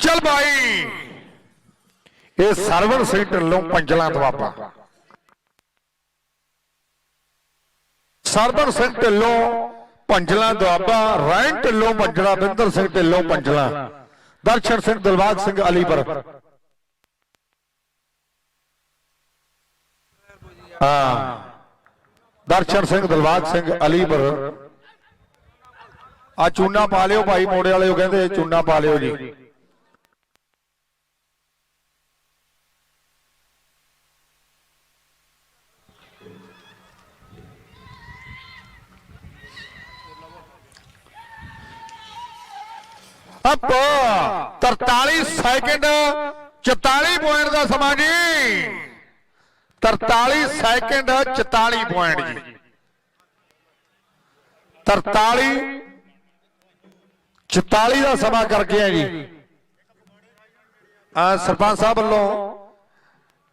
ਚਲ ਭਾਈ ਇਹ ਸਰਵਣ ਸਿੰਘ ਢਿੱਲੋਂ ਪੰਜਲਾਂ ਦਵਾਬਾ ਸਰਵਣ ਸਿੰਘ ਢਿੱਲੋਂ ਪੰਜਲਾਂ ਦੁਆਬਾ ਰੈਣ ਢਿੱਲੋਂ ਪੰਜਲਾ ਬਿੰਦਰ ਸਿੰਘ ਢਿੱਲੋਂ ਪੰਜਲਾ। ਦਰਸ਼ਨ ਸਿੰਘ ਦਿਲਬਾਗ ਸਿੰਘ ਅਲੀਪੁਰ ਹਾਂ। ਦਰਸ਼ਨ ਸਿੰਘ ਦਿਲਬਾਗ ਸਿੰਘ ਅਲੀਪੁਰ ਆ ਚੂਨਾ ਪਾ ਲਿਓ ਭਾਈ, ਮੋੜੇ ਵਾਲੇ ਉਹ ਕਹਿੰਦੇ ਚੂਨਾ ਪਾ ਲਿਓ ਜੀ। ਅਪ 43 ਸੈਕਿੰਡ 44 ਪੁਆਇੰਟ ਦਾ ਸਮਾਂ ਜੀ। 43 ਸੈਕਿੰਡ 44 ਪੁਆਇੰਟ ਜੀ। 43 44 ਦਾ ਸਮਾਂ ਕਰਕੇ ਗਿਆ ਜੀ। ਸਰਪੰਚ ਸਾਹਿਬ ਵੱਲੋਂ